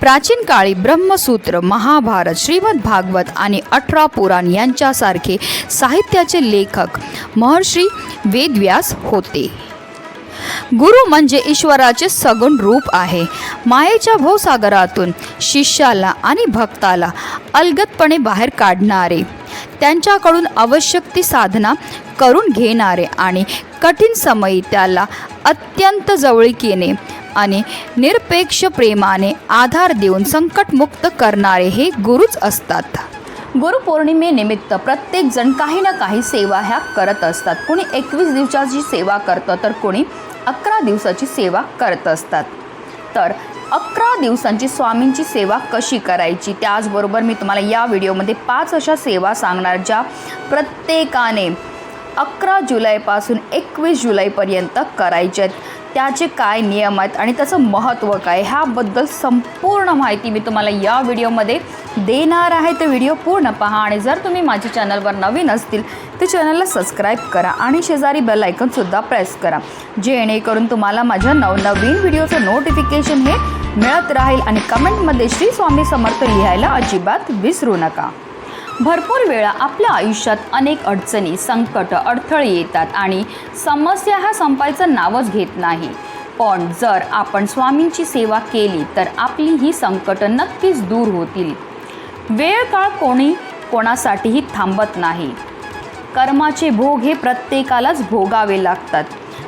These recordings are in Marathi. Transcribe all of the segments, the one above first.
प्राचीन काळी ब्रह्मसूत्र महाभारत श्रीमद भागवत आणि अठरा पुराण यांच्यासारखे साहित्याचे लेखक महर्षी वेदव्यास होते. गुरु म्हणजे ईश्वराचे सगुण रूप आहे. मायेच्या भवसागरातून शिष्याला आणि भक्ताला अलगतपणे बाहेर काढणारे त्यांच्याकडून आवश्यक ती साधना करून घेणारे आणि कठीण समयी त्याला अत्यंत जवळीकीने आणि निरपेक्ष प्रेमाने आधार देऊन संकटमुक्त करणारे हे गुरुच असतात. गुरुपौर्णिमेनिमित्त प्रत्येकजण काही ना काही सेवा ह्या करत असतात. कोणी एकवीस दिवसाची सेवा करतं तर कोणी अकरा दिवसाची सेवा करत असतात. तर अकरा दिवसांची स्वामींची सेवा कशी करायची? त्याचबरोबर मी तुम्हाला या व्हिडिओमध्ये पाच अशा सेवा सांगणार ज्या प्रत्येकाने अकरा जुलैपासून एकवीस जुलैपर्यंत करायच्या आहेत. त्याचे काय नियम आहेत आणि त्याचं महत्त्व काय ह्याबद्दल संपूर्ण माहिती मी तुम्हाला या व्हिडिओमध्ये देणार आहे. तर व्हिडिओ पूर्ण पहा आणि जर तुम्ही माझ्या चॅनलवर नवीन असतील तर चॅनलला सबस्क्राईब करा आणि शेजारी बेल आयकनसुद्धा प्रेस करा जेणेकरून तुम्हाला माझ्या नवनवीन व्हिडिओचं नोटिफिकेशन हे मिळत राहील आणि कमेंटमध्ये श्री स्वामी समर्थ लिहायला अजिबात विसरू नका. भरपूर वेळा आपल्या आयुष्यात अनेक अडचणी संकट अडथळे येतात आणि समस्या हा संपायचं नावच घेत नाही. पण जर आपण स्वामींची सेवा केली तर आपली ही संकट नक्कीच दूर होतील. वेळ काळ कोणी कोणासाठीही थांबत नाही. कर्माचे भोग हे प्रत्येकालाच भोगावे लागतात.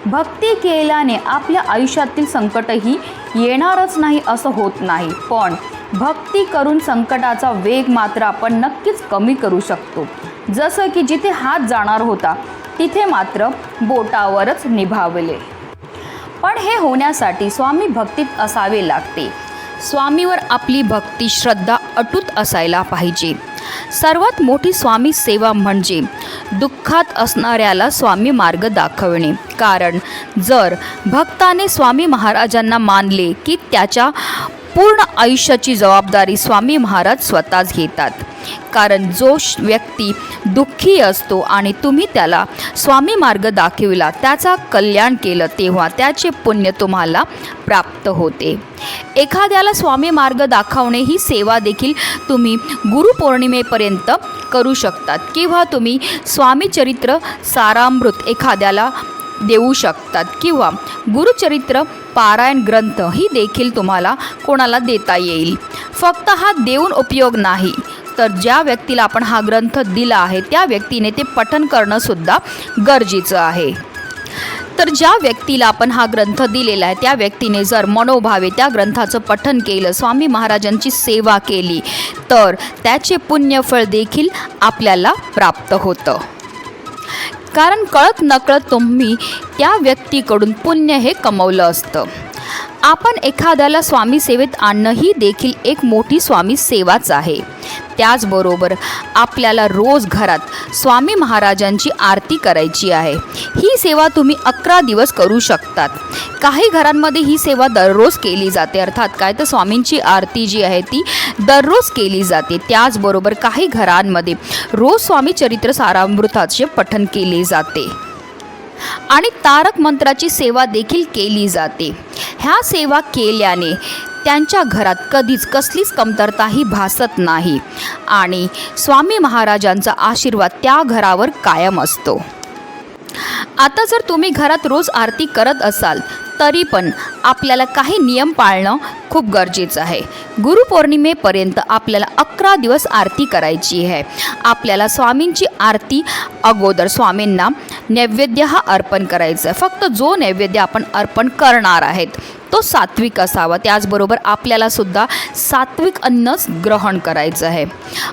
भक्ती केल्याने आपल्या आयुष्यातील संकटही येणारच नाही असं होत नाही. पण भक्ती करून संकटाचा वेग मात्र आपण नक्कीच कमी करू शकतो. जसं की जिथे हात जाणार होता तिथे मात्र बोटावरच निभावले. पण हे होण्यासाठी स्वामी भक्तीत असावे लागते. स्वामीवर आपली भक्ती श्रद्धा अटूट असायला पाहिजे. सर्वात मोठी स्वामी सेवा म्हणजे दुःखात असणाऱ्याला स्वामी मार्ग दाखवणे. कारण जर भक्ताने स्वामी महाराजांना मानले की त्याच्या पूर्ण आयुष्याची जबाबदारी स्वामी महाराज स्वतःच घेतात. कारण जो श- व्यक्ती दुःखी असतो आणि तुम्ही त्याला स्वामी मार्ग दाखविला त्याचा कल्याण केलं तेव्हा त्याचे पुण्य तुम्हाला प्राप्त होते. एखाद्याला स्वामी मार्ग दाखवणे ही सेवा देखील तुम्ही गुरुपौर्णिमेपर्यंत करू शकतात किंवा तुम्ही स्वामीचरित्र सारामृत एखाद्याला देऊ शकतात किंवा गुरुचरित्र पारायण ग्रंथ ही देखील तुम्हाला कोणाला देता येईल. फक्त हा देऊन उपयोग नाही. तर ज्या व्यक्तीला आपण हा ग्रंथ दिला आहे त्या व्यक्तीने ते पठन करणंसुद्धा गरजेचं आहे. तर ज्या व्यक्तीला आपण हा ग्रंथ दिलेला आहे त्या व्यक्तीने जर मनोभावे त्या ग्रंथाचं पठन केलं स्वामी महाराजांची सेवा केली तर त्याचे पुण्यफळ देखील आपल्याला प्राप्त होतं. कारण कळत नकळत तुम्ही त्या व्यक्तीकडून पुण्य हे कमवलं असतं. आपण एखाद्याला स्वामी सेवेत आणणं ही देखील एक मोठी स्वामी सेवाच आहे. त्याचबरोबर आपल्याला रोज घरात स्वामी महाराजांची आरती करायची आहे. ही सेवा तुम्ही अकरा दिवस करू शकतात. काही घरांमध्ये ही सेवा दररोज केली जाते. अर्थात काय? तर स्वामींची आरती जी आहे ती दररोज केली जाते. त्याचबरोबर काही घरांमध्ये रोज स्वामी चरित्र सारामृताचे पठन केले जाते. आणि तारक मंत्राची सेवा देखील केली जाते. ह्या सेवा केल्याने त्यांच्या घरात कधीच कसलीच कमतरताही भासत नाही आणि स्वामी महाराजांचा आशीर्वाद त्या घरावर कायम असतो. आता जर तुम्ही घरात रोज आरती करत असाल तरी पण आपल्याला काही नियम पाळणं खूप गरजेचं आहे. गुरुपौर्णिमेपर्यंत आपल्याला अकरा दिवस आरती करायची आहे. आपल्याला स्वामींची आरती अगोदर स्वामींना नैवेद्य हा अर्पण करायचा. आहे फक्त जो नैवेद्य आपण अर्पण करणार आहेत तो सात्विक असावा. त्याचबरोबर आपल्याला सुद्धा सात्विक अन्नच ग्रहण करायचं आहे.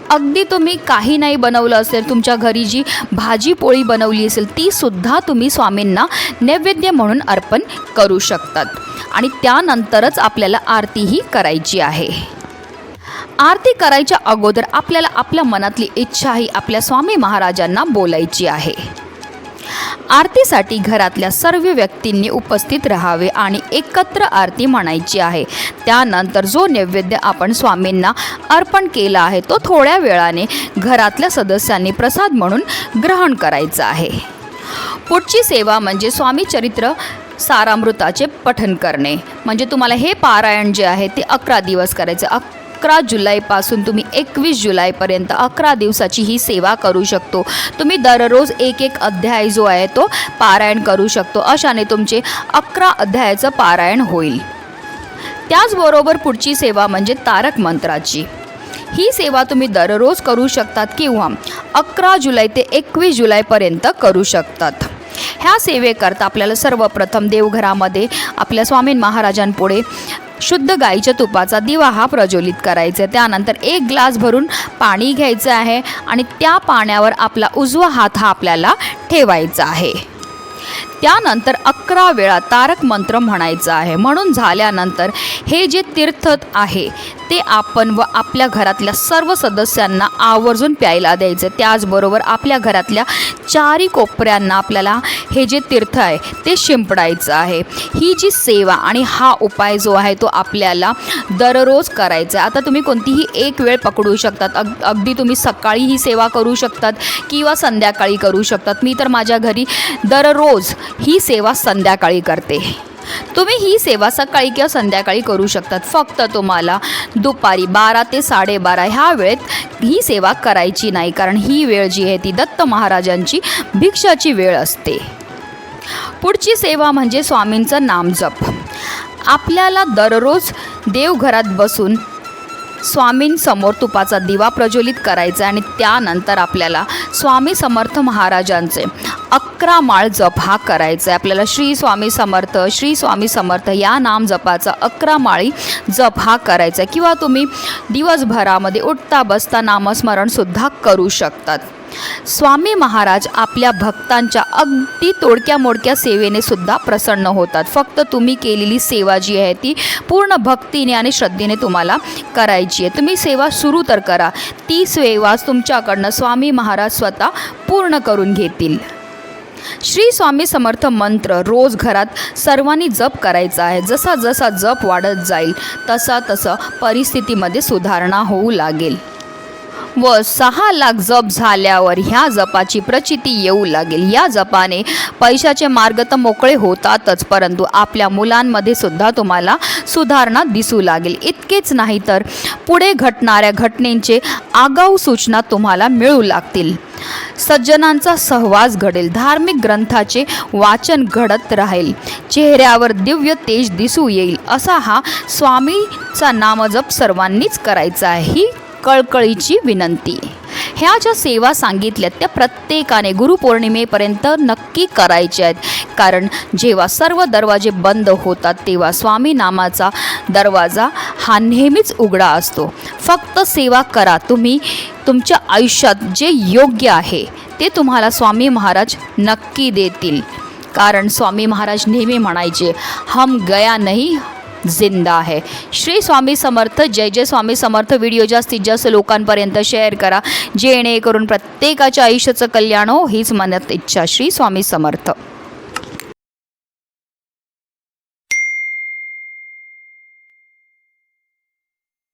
अगदी तुम्ही काही नाही बनवलं असेल तुमच्या घरी जी भाजी पोळी बनवली असेल ती सुद्धा तुम्ही स्वामींना नैवेद्य म्हणून अर्पण करू शकतात. आणि त्यानंतरच आपल्याला आरतीही करायची आहे. आरती करायच्या अगोदर आपल्याला आपल्या मनातली इच्छा ही आपल्या स्वामी महाराजांना बोलायची आहे. आरतीसाठी घरातल्या सर्व व्यक्तींनी उपस्थित राहावे आणि एकत्र आरती म्हणायची आहे. त्यानंतर जो नैवेद्य आपण स्वामींना अर्पण केला आहे तो थोड्या वेळाने घरातल्या सदस्यांनी प्रसाद म्हणून ग्रहण करायचा आहे. पुढची सेवा म्हणजे स्वामी चरित्र सारामृताचे पठन करणे. म्हणजे तुम्हाला हे पारायण जे आहे ते अकरा दिवस करायचं. अक अकरा जुलैपासून तुम्ही एकवीस जुलैपर्यंत अकरा दिवसाची ही सेवा करू शकतो. तुम्ही दररोज एक एक अध्याय जो आहे तो पारायण करू शकतो. अशाने तुमचे अकरा अध्यायाचं पारायण होईल. त्याचबरोबर पुढची सेवा म्हणजे तारक मंत्राची. ही सेवा तुम्ही दररोज करू शकतात किंवा अकरा जुलै ते एकवीस जुलैपर्यंत करू शकतात. ह्या सेवेकरता आपल्याला सर्वप्रथम देवघरामध्ये आपल्या स्वामी महाराजांपुढे शुद्ध गाईच्या तुपाचा दिवा हा प्रज्वलित करायचा आहे. त्यानंतर एक ग्लास भरून पाणी घ्यायचं आहे आणि त्या पाण्यावर आपला उजवा हात हा आपल्याला ठेवायचा आहे. त्यानंतर अकरा वेळा तारक मंत्र म्हणायचं आहे. म्हणून झाल्यानंतर हे जे तीर्थ आहे ते आपण व आपल्या घरातल्या सर्व सदस्यांना आवर्जून प्यायला द्यायचं. त्याचबरोबर आपल्या घरातल्या चारी कोपऱ्यांना आपल्याला हे जे तीर्थ आहे ते शिंपडायचं आहे. ही जी सेवा आणि हा उपाय जो आहे तो आपल्याला दररोज करायचा आहे. आता तुम्ही कोणतीही एक वेळ पकडू शकतात. अग अगदी तुम्ही सकाळी ही सेवा करू शकतात किंवा संध्याकाळी करू शकतात. मी तर माझ्या घरी दररोज ही सेवा संध्याकाळी करते. तुम्ही ही सेवा सकाळी किंवा संध्याकाळी करू शकतात. फक्त तुम्हाला दुपारी बारा ते साडेबारा ह्या वेळेत ही सेवा करायची नाही कारण ही वेळ जी आहे ती दत्त महाराजांची भिक्षाची वेळ असते. पुढची सेवा म्हणजे स्वामींचं नामजप आपल्याला दररोज देवघरात बसून स्वामींसमोर तुपाचा दिवा प्रज्वलित करायचा आणि त्यानंतर आपल्याला स्वामी समर्थ महाराजांचे अकरा माळ जप हा करायचा आहे आपल्याला श्री स्वामी समर्थ श्री स्वामी समर्थ या नाम जपाचा अकरा माळी जप हा करायचा आहे किंवा तुम्ही दिवसभरामध्ये उठता बसता नामस्मरणसुद्धा करू शकतात. स्वामी महाराज आपल्या भक्तांच्या अगदी तोडक्या मोडक्या सेवेने सुद्धा प्रसन्न होतात. फक्त तुम्ही केलेली सेवा जी आहे ती पूर्ण भक्तीने आणि श्रद्धेने तुम्हाला करायची आहे. तुम्ही सेवा सुरू तर करा. ती सेवा तुमच्याकडनं स्वामी महाराज स्वतः पूर्ण करून घेतील. श्री स्वामी समर्थ मंत्र रोज घरात सर्वांनी जप करायचा आहे. जसा जसा जप वाढत जाईल तसा तसं परिस्थितीमध्ये सुधारणा होऊ लागेल. व सहा लाख जप झाल्यावर ह्या जपाची प्रचिती येऊ लागेल. या जपाने पैशाचे मार्ग तर मोकळे होतातच परंतु आपल्या मुलांमध्ये सुद्धा तुम्हाला सुधारणा दिसू लागेल. इतकेच नाही तर पुढे घटणाऱ्या घटनेंचे आगाऊ सूचना तुम्हाला मिळू लागतील. सज्जनांचा सहवास घडेल. धार्मिक ग्रंथाचे वाचन घडत राहील. चेहऱ्यावर दिव्य तेज दिसू येईल. असा हा स्वामीचा नामजप सर्वांनीच करायचा आहे. ही कळकळीची विनंती. ह्या ज्या सेवा सांगितल्यात त्या प्रत्येकाने गुरुपौर्णिमेपर्यंत नक्की करायच्या आहेत. कारण जेव्हा सर्व दरवाजे बंद होतात तेव्हा स्वामी नामाचा दरवाजा हा नेहमीच उघडा असतो. फक्त सेवा करा. तुम्ही तुमच्या आयुष्यात जे योग्य आहे ते तुम्हाला स्वामी महाराज नक्की देतील. कारण स्वामी महाराज नेहमी म्हणायचे हम गया नाही जिंदा आहे. श्री स्वामी समर्थ जय जय स्वामी समर्थ व्हिडिओ जास्तीत जास्त लोकांपर्यंत शेअर करा. जेणेकरून प्रत्येकाच्या आयुष्याचं कल्याण हो हीच मनात इच्छा. श्री स्वामी समर्थ.